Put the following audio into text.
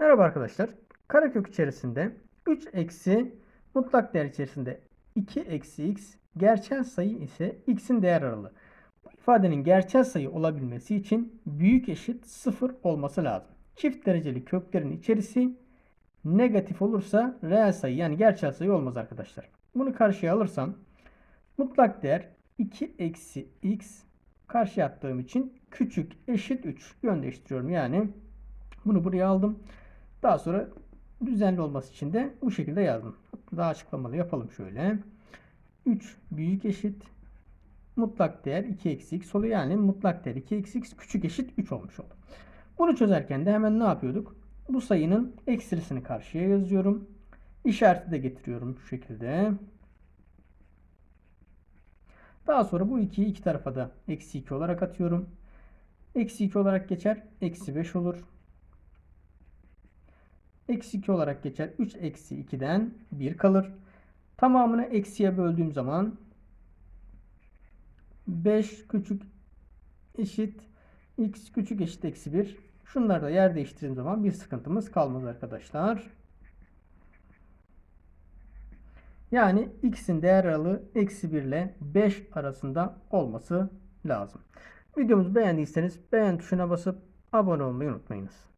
Merhaba arkadaşlar. Karekök içerisinde 3 eksi mutlak değer içerisinde 2 eksi x gerçel sayı ise x'in değer aralığı. Bu ifadenin gerçel sayı olabilmesi için büyük eşit 0 olması lazım. Çift dereceli köklerin içerisi negatif olursa reel sayı yani gerçel sayı olmaz arkadaşlar. Bunu karşıya alırsam mutlak değer 2 eksi x karşıya attığım için küçük eşit 3 yön değiştiriyorum. Yani bunu buraya aldım. Daha sonra düzenli olması için de bu şekilde yazdım. Daha açıklamalı yapalım şöyle. 3 büyük eşit mutlak değer 2 eksi x oluyor. Yani mutlak değer 2 eksi x küçük eşit 3 olmuş oldu. Bunu çözerken de hemen ne yapıyorduk? Bu sayının eksilisini karşıya yazıyorum. İşareti de getiriyorum şu şekilde. Daha sonra bu 2'yi iki tarafa da eksi 2 olarak atıyorum. Eksi 2 olarak geçer. Eksi 5 olur. Eksi 2 olarak geçer. 3 eksi 2'den 1 kalır. Tamamını eksiye böldüğüm zaman 5 küçük eşit x küçük eşit eksi 1. Şunları da yer değiştirdiğim zaman bir sıkıntımız kalmaz arkadaşlar. Yani x'in değer aralığı eksi 1 ile 5 arasında olması lazım. Videomuzu beğendiyseniz beğen tuşuna basıp abone olmayı unutmayınız.